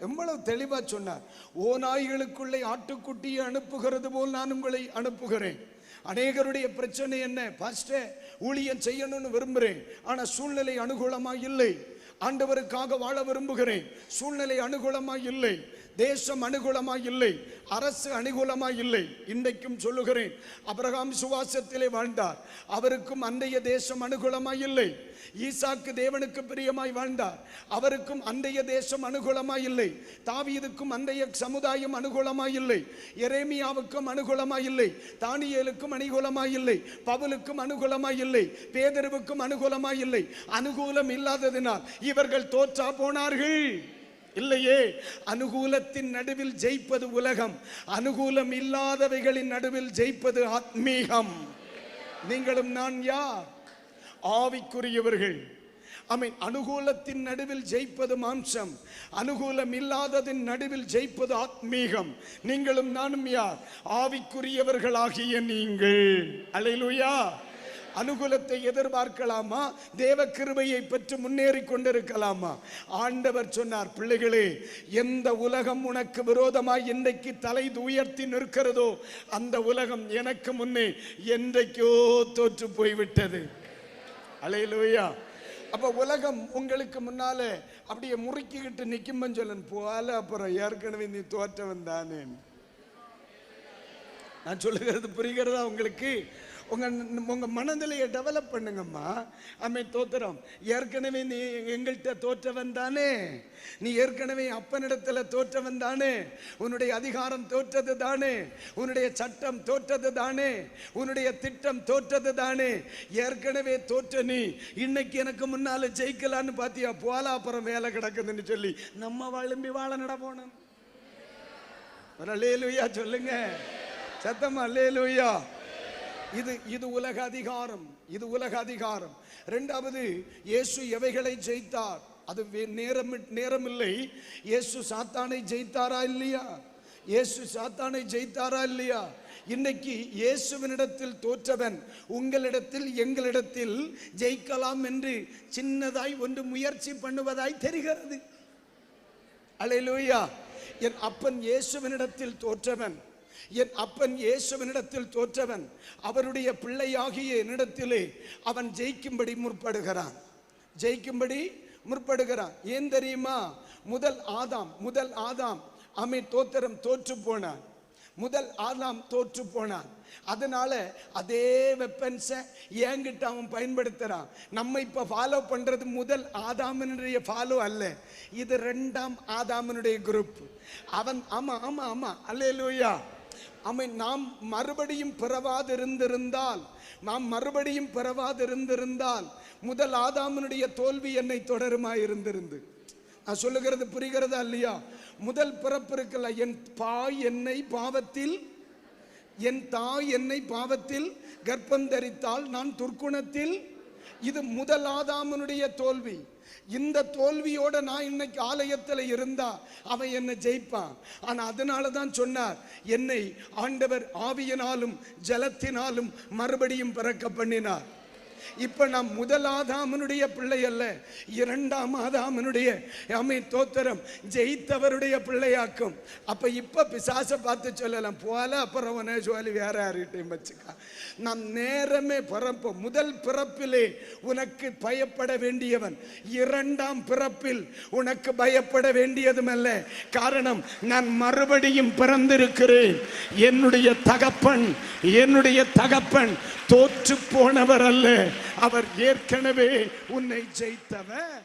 எவ்வளவு தெளிவாக சொன்னார். ஓ நாய்களுக்குள்ளே ஆட்டுக்குட்டியை அனுப்புகிறது போல் நான் உங்களை அனுப்புகிறேன். அநேகருடைய பிரச்சனை என்ன? பாஸ்டர் ஊழியம் செய்யணும்னு விரும்புகிறேன். ஆனால் சூழ்நிலை அனுகூலமாக இல்லை. ஆண்டவருக்காக வாழ விரும்புகிறேன். சூழ்நிலை அனுகூலமாக இல்லை. தேசம் அனுகூலமாக இல்லை அரசு அனுகூலமா இல்லை இன்றைக்கும் சொல்லுகிறேன். அபிரகாம் சுவாசத்திலே வாழ்ந்தார். அவருக்கும் அன்றைய தேசம் அனுகூலமாக இல்லை. ஈசாக்கு தேவனுக்கு பிரியமாய் வாழ்ந்தார். அவருக்கும் அன்றைய தேசம் அனுகூலமாக இல்லை. தாவீதுக்கும் அன்றைய சமுதாயம் அனுகூலமாக இல்லை. எரேமியாவுக்கும் அனுகூலமாக இல்லை. தானியேலுக்கும் அனுகூலமாக இல்லை. பவுலுக்கும் அனுகூலமாக இல்லை. பேதருவுக்கும் அனுகூலமாக இல்லை. அனுகூலம் இல்லாததினால் இவர்கள் தோற்றா போனார்கள். இல்லையே அனுகூலத்தின் நடுவில் ஜெயிப்பது உலகம் அனுகூலம் இல்லாதவைகளின் நடுவில் ஜெயிப்பது ஆத்மீகம். நீங்களும் நான் யார்? ஆவிக்குரியவர்கள். மீன் அனுகூலத்தின் நடுவில் ஜெயிப்பது மாம்சம் அனுகூலம் இல்லாததின் நடுவில் ஜெயிப்பது ஆத்மீகம். நீங்களும் நானும் யார்? ஆவிக்குரியவர்களாகிய நீங்கள். அலையிலுயா அனுகூலத்தை எதிர்பார்க்கலாமா? தேவ கிருபையை பெற்று முன்னேறி கொண்டிருக்கலாமா? ஆண்டவர் சொன்னார் பிள்ளைகளே எந்த உலகம் உனக்கு விரோதமாய் இன்றைக்கு தலை உயர்த்தி நிற்கிறதோ அந்த உலகம் எனக்கு முன்னே என்றைக்கோ தோற்று போய்விட்டது. அலையிலுயா. அப்ப உலகம் உங்களுக்கு முன்னால அப்படியே முறுக்கிக்கிட்டு நிக்கும்பன்னு சொல்லன் போல அப்புறம் ஏற்கனவே நீ தோற்றவன் தானே நான் சொல்லுகிறது புரிகிறதா உங்களுக்கு? உங்கள் உங்கள் மனநிலையை டெவலப் பண்ணுங்கம்மா. அம்மை தோத்துறோம். ஏற்கனவே நீ எங்கள்கிட்ட தோற்றவன் தானே. நீ ஏற்கனவே அப்பனிடத்துல தோற்றவன் தானே. உன்னுடைய அதிகாரம் தோற்றது தானே. உன்னுடைய சட்டம் தோற்றது தானே. உன்னுடைய திட்டம் தோற்றது தானே. ஏற்கனவே தோற்ற நீ இன்னைக்கு எனக்கு முன்னால் ஜெயிக்கலான்னு பார்த்தியா போலா அப்புறம் வேலை கிடக்குதுன்னு சொல்லி நம்ம வாழும்பி வாழ நட போனோம். ஒரு அல்லேலூயா சொல்லுங்க. சத்தமா லேலுயா இது இது உலக அதிகாரம் இது உலக அதிகாரம். ரெண்டாவது இயேசு எவைகளை ஜெயித்தார்? அது வே- நேரம் நேரமில்லை. இயேசு சாத்தானை ஜெயித்தாரா இல்லையா? இயேசு சாத்தானை ஜெயித்தாரா இல்லையா? இன்னைக்கு இயேசுவினிடத்தில் தோற்றவன் உங்களிடத்தில் எங்களிடத்தில் ஜெயிக்கலாம் என்று சின்னதாய் ஒன்று முயற்சி பண்ணுவதாய் தெரிகிறது. அலையிலூயா. என் அப்பன் இயேசுவினிடத்தில் தோற்றவன் என் அப்பன் இயேசுவனிடத்தில் தோற்றவன் அவருடைய பிள்ளையாகிய என்னிடத்திலே அவன் ஜெயிக்கும்படி முற்படுகிறான். ஜெயிக்கும்படி முற்படுகிறான். ஏன் தெரியுமா? முதல் ஆதாம் முதல் ஆதாம் அமை தோத்திரம் தோற்று போனான். முதல் ஆதாம் தோற்று போனான். அதனால அதே வெப்பன்ஸை ஏங்கிட்ட அவன் பயன்படுத்துறான். நம்ம இப்ப ஃபாலோ பண்றது முதல் ஆதாமனுடைய ஃபாலோ அல்ல. இது ரெண்டாம் ஆதாமனுடைய குரூப் அவன் ஆமா ஆமா ஆமா. அல்லேலூயா அமை நாம் மறுபடியும் பிறவாதிருந்திருந்தால் நாம் மறுபடியும் பிறவாதிருந்திருந்தால் முதல் ஆதாமனுடைய தோல்வி என்னை தொடருமா இருந்திருந்து நான் சொல்லுகிறது புரிகிறதா இல்லையா? முதல் பிறப்பு இருக்கல என் பாய் என்னை பாவத்தில் என் தாய் என்னை பாவத்தில் கர்ப்பம் தரித்தால் நான் துர்க்குணத்தில் இது முதல் ஆதாமனுடைய தோல்வி. இந்த தோல்வியோட நான் இன்னைக்கு ஆலயத்தில் இருந்தா அவன் என்னை ஜெயிப்பான். ஆனா அதனால தான் சொன்னார் என்னை ஆண்டவர் ஆவியினாலும் ஜலத்தினாலும் மறுபடியும் பிறக்க பண்ணினார். இப்ப நாம் முதல் ஆதாமனுடைய பிள்ளை அல்ல இரண்டாம் ஆதாமனுடைய அமை தோத்திரம் ஜெயித்தவருடைய பிள்ளையாக்கும். அப்ப இப்ப பிசாசை பார்த்து சொல்லலாம் போல அப்புறம் உன சொல்லி வேற யார்கிட்டையும் வச்சுக்கா. நாம் நேரமே பிறப்போம் முதல் பிறப்பிலே உனக்கு பயப்பட வேண்டியவன். இரண்டாம் பிறப்பில் உனக்கு பயப்பட வேண்டியதும் அல்ல காரணம் நான் மறுபடியும் பிறந்திருக்கிறேன். என்னுடைய தகப்பன் என்னுடைய தகப்பன் தோற்று போனவர் அல்ல அவர் ஏற்கனவே உன்னை ஜெயித்தவர்.